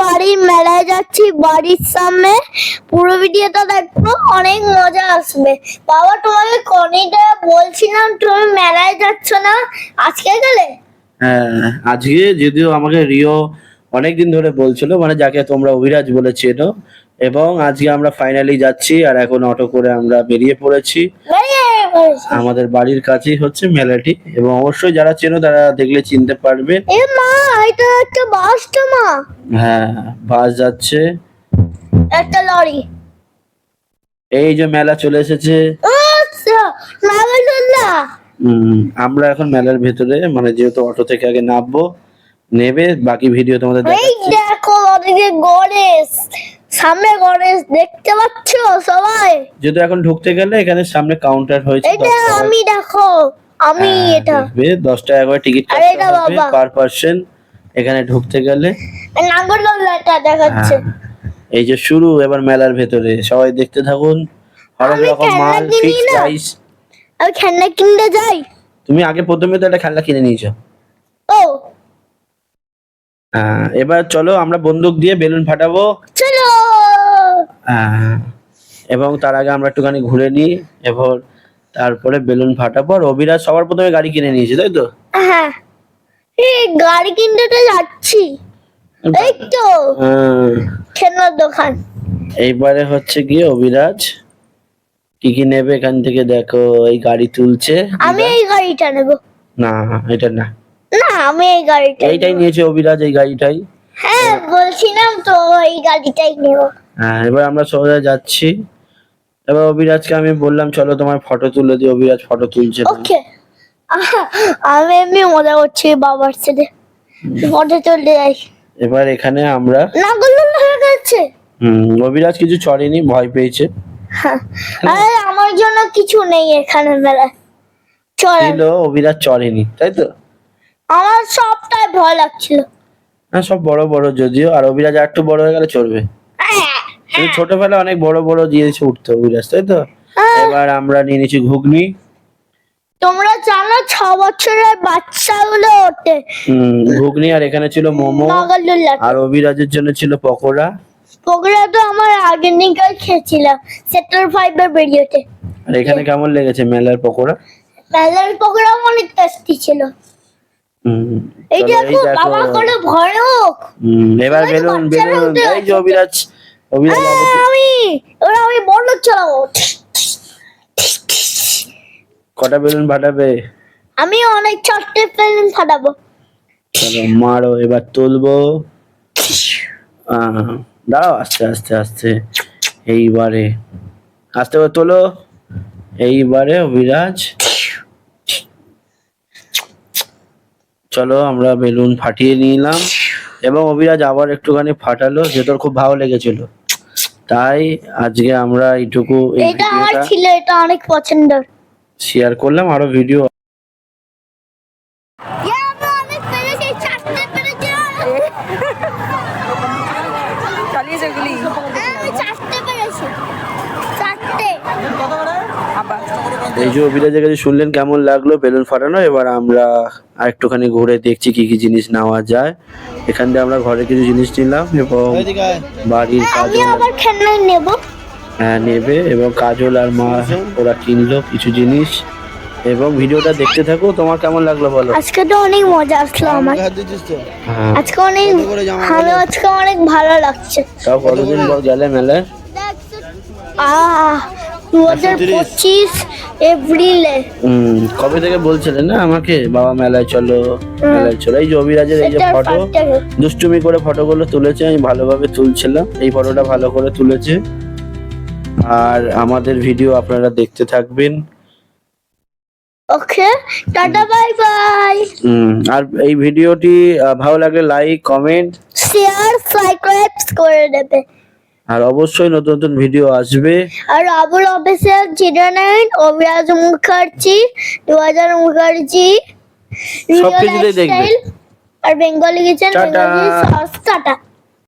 বাড়ির মেলায় যাচ্ছি, বাড়ির সামনে। পুরো ভিডিওটা দেখো, অনেক মজা আসবে। বাবা, তোমাকে কনিটা বলছিলাম তুমি মেলায় যাচ্ছ না? আজকে গেলে? হ্যাঁ আজকে যদিও আমাকে রিও অনেকদিন ধরে বলছিল মানে যাকে তোমরা অভিরাজ বলে চেনো এবং আজকে আমরা ফাইনালি যাচ্ছি আর এখন অটো করে আমরা বেরিয়ে পড়েছি। আমাদের বাড়ির কাছেই হচ্ছে মেলাটি এবং অবশ্যই যারা চেনো তারা দেখলে চিনতে পারবে। এ মা এটা একটা বাস তো মা। হ্যাঁ বাস যাচ্ছে। একটা লরি। এই যে মেলা চলে এসেছে। আচ্ছা আমরা এখন মেলার ভেতরে মানে যেহেতু অটো থেকে আগে নামবো নেবে বাকি ভিডিও তোমাদের এই দেখো গণেশ। সামনে গণেশ দেখতে পাচ্ছ সবাই? যেহেতু এখন ঢুকতে গেলে এখানে সামনে কাউন্টার হয়েছে এটা আমি দেখো আমি হ্যাঁ, এটা। দশ টাকা করে টিকিট। পার পার্সন এখানে ঢুকতে গেলে। নাগরদোল্লাটা দেখাচ্ছে। হ্যাঁ, এই যে শুরু এবার মেলার ভেতরে। সবাই দেখতে থাকুন। আমি রকম মাল ফিক্স। প্রাইস আমি খেলনা কিনতে যাই। তুমি আগে প্রথমে তো একটা খেলনা কিনে নিয়েছো হ্যাঁ, এবার চলো আমরা বন্দুক দিয়ে বেলুন ফাটাবো। চলো। এবং তার আগে আমরা একটুখানি ঘুরে নিই এবার তারপরে বেলুন ফাটাবো। আর অবিরাজ সবার প্রথমে গাড়ি কিনে নিয়েছে তাই তো? হ্যাঁ। এই গাড়ি কিনতে তো যাচ্ছি। এই তো। হ্যাঁ, খেলনার দোকান। এইবারে হচ্ছে গিয়ে অবিরাজ কি কি নেবে এখান থেকে দেখো এই গাড়ি তুলছে। আমি এই গাড়িটা নেব। না এটা না। আমি এই গাড়িটা এইটাই নিয়েছে অবিরাজ এই গাড়িটাই। হ্যাঁ বলছিলাম তো এই গাড়িটাই নেব। হ্যাঁ এবার আমরা সবাই যাচ্ছি। এবার অভিরাজকে আমি বললাম চলো তোমার ফটো তুলে দিই অবিরাজ ফটো তুলছে ওকে আমি এমনি মজা করছি বাবার সাথে। ফটো তুলতে যাই। এবার এখানে আমরা নাগরদোল্লা হয়ে গেছে। হুম অবিরাজ কিছু চড়েনি ভয় পেয়েছে। হ্যাঁ। আরে আমার জন্য কিছু নেই এখানে মেলায় চল ছিল অবিরাজ চড়েনি তাই তো? আমার সবটাই ভয় লাগছিল। হ্যাঁ সব বড় বড় যদিও। আর অবিরাজ আর একটু বড় হয়ে গেলে চড়বে কিন্তু ছোটবেলায় অনেক বড় বড় দিয়েছে উঠতে অবিরাজ তাই তো? হ্যাঁ, এবার আমরা নিয়ে নিয়েছি ঘুগনি। তোমরা জানো ছ বছরের বাচ্চাগুলো ওঠে। ঘুগনি আর এখানে ছিল মোমো। আর অবিরাজের জন্য ছিল পকোড়া। পকোড়া তো আমার আগের দিনকার খেয়েছিলাম সেক্টর ফাইভের বেরিয়েছে। আর এখানে কেমন লেগেছে মেলার পকোড়া? মেলার পকোড়াও অনেক টেস্টি ছিল। এবার বেলুন বেলুন। এই যে আগে- আমি ওরা আমি চালাবো। কটা বেলুন ফাটাবে? আমি অনেক চারটে পেন ফাটাবো। চলো মারো এবার তুলবো। আহ, দাঁড়াও আস্তে আস্তে আস্তে। এইবারে। আস্তে করে তোলো। এইবারে অবিরাজ চলো আমরা বেলুন ফাটিয়ে নিলাম। এবং অভিরাজ আবার একটুখানি ফাটালো যে তোর খুব ভালো লেগেছিল। তাই আজকে আমরা এইটুকু এই এটা আমার ভিডিওটা ছিল এটা অনেক পছন্দের। শেয়ার করলাম আরও ভিডিও অনেক পেরেছি চারটে পেরেছি চালিয়ে যেগুলি আমি চারটে পেরেছি চারটে আবার এই যে অভিরাজের কাছে শুনলেন কেমন লাগল বেলুন ফাটানো এবার আমরা আরেকটুখানি ঘুরে দেখছি কি কি জিনিস নেওয়া যায়। এখান দিয়ে আমরা ঘরে কিছু জিনিস নিলাম এবং বাড়ির খেলনা নেব। হ্যাঁ নেবে এবং কাজল আর মা ওরা কিনলো কিছু জিনিস। এবং ভিডিওটা দেখতে থাকো তোমার কেমন লাগল বলো? আজকে তো অনেক মজা আসলো আমার। হ্যাঁ। আজকে অনেক ভালো আজকে অনেক ভালো লাগছে। তাও কতদিন পর গেলে মেলায়? আহ দু হাজার পঁচিশ এপ্রিলে। হম কবে থেকে বলছিলেন না আমাকে? বাবা মেলায় চলো মেলায় চলো। এই যে অভিরাজের এই যে ফটো দুষ্টুমি করে ফটোগুলো তুলেছে আমি ভালোভাবে তুলছিলাম। এই ফটোটা ভালো করে তুলেছে। আর আমাদের ভিডিও আপনারা দেখতে থাকবেন। Okay tata bye bye. উম, আর এই ভিডিওটি ভালো লাগলে লাইক কমেন্ট শেয়ার সাবস্ক্রাইব করে দেবে। আর অবশ্যই নতুন নতুন ভিডিও আসবে আর Abul officer zero nine Abhiraj Mukherjee দু হাজার মুখার্জি সবকিছুতেই দেখবে। আর Bengali kitchen tata. Bengali sauce tata